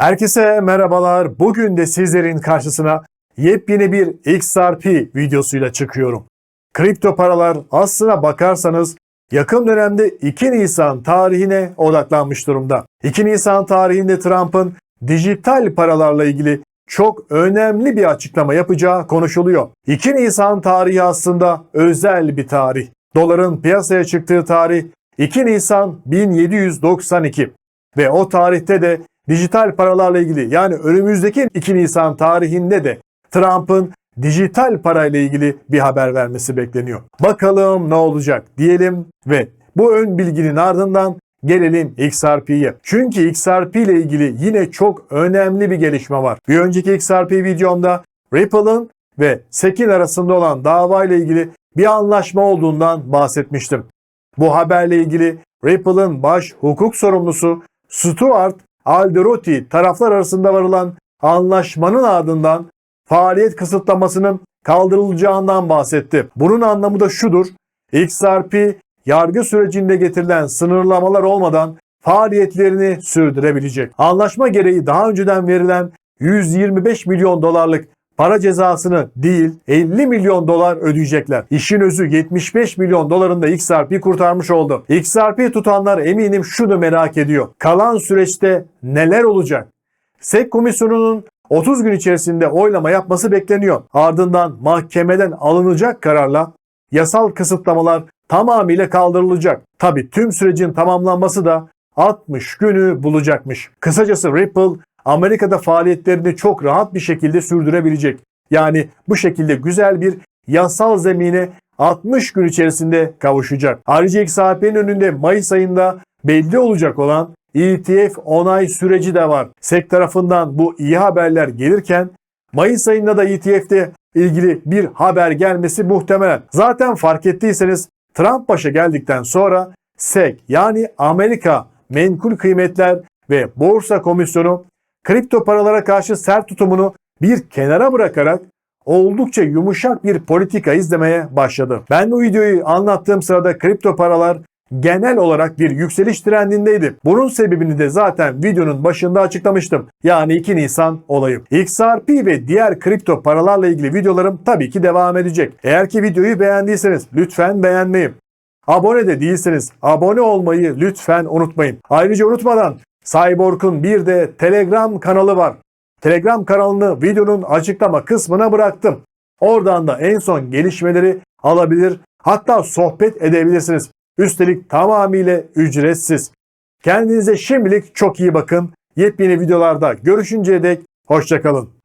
Herkese merhabalar. Bugün de sizlerin karşısına yepyeni bir XRP videosuyla çıkıyorum. Kripto paralar aslına bakarsanız yakın dönemde 2 Nisan tarihine odaklanmış durumda. 2 Nisan tarihinde Trump'ın dijital paralarla ilgili çok önemli bir açıklama yapacağı konuşuluyor. 2 Nisan tarihi aslında özel bir tarih. Doların piyasaya çıktığı tarih 2 Nisan 1792 ve o tarihte de dijital paralarla ilgili yani önümüzdeki 2 Nisan tarihinde de Trump'ın dijital parayla ilgili bir haber vermesi bekleniyor. Bakalım ne olacak diyelim ve bu ön bilginin ardından gelelim XRP'ye. Çünkü XRP ile ilgili yine çok önemli bir gelişme var. Bir önceki XRP videomda Ripple'ın ve SEC'in arasında olan dava ile ilgili bir anlaşma olduğundan bahsetmiştim. Bu haberle ilgili Ripple'ın baş hukuk sorumlusu Stuart Alderotti taraflar arasında varılan anlaşmanın ardından faaliyet kısıtlamasının kaldırılacağından bahsetti. Bunun anlamı da şudur. XRP yargı sürecinde getirilen sınırlamalar olmadan faaliyetlerini sürdürebilecek. Anlaşma gereği daha önceden verilen 125 milyon dolarlık para cezasını değil 50 milyon dolar ödeyecekler. İşin özü 75 milyon dolarında XRP kurtarmış oldu. XRP tutanlar eminim şunu merak ediyor. Kalan süreçte neler olacak? SEC komisyonunun 30 gün içerisinde oylama yapması bekleniyor. Ardından mahkemeden alınacak kararla yasal kısıtlamalar tamamıyla kaldırılacak. Tabi tüm sürecin tamamlanması da 60 günü bulacakmış. Kısacası Ripple Amerika'da faaliyetlerini çok rahat bir şekilde sürdürebilecek. Yani bu şekilde güzel bir yasal zemine 60 gün içerisinde kavuşacak. Ayrıca XRP'nin önünde Mayıs ayında belli olacak olan ETF onay süreci de var. SEC tarafından bu iyi haberler gelirken Mayıs ayında da ETF'de ilgili bir haber gelmesi muhtemelen. Zaten fark ettiyseniz Trump başa geldikten sonra SEC yani Amerika Menkul Kıymetler ve Borsa Komisyonu kripto paralara karşı sert tutumunu bir kenara bırakarak oldukça yumuşak bir politika izlemeye başladı. Ben bu videoyu anlattığım sırada kripto paralar genel olarak bir yükseliş trendindeydi. Bunun sebebini de zaten videonun başında açıklamıştım. Yani 2 Nisan olayı. XRP ve diğer kripto paralarla ilgili videolarım tabii ki devam edecek. Eğer ki videoyu beğendiyseniz lütfen beğenmeyi. Abone de değilseniz abone olmayı lütfen unutmayın. Ayrıca unutmadan Cyborg'un bir de Telegram kanalı var. Telegram kanalını videonun açıklama kısmına bıraktım. Oradan da en son gelişmeleri alabilir hatta sohbet edebilirsiniz. Üstelik tamamıyla ücretsiz. Kendinize şimdilik çok iyi bakın. Yepyeni videolarda görüşünceye dek hoşçakalın.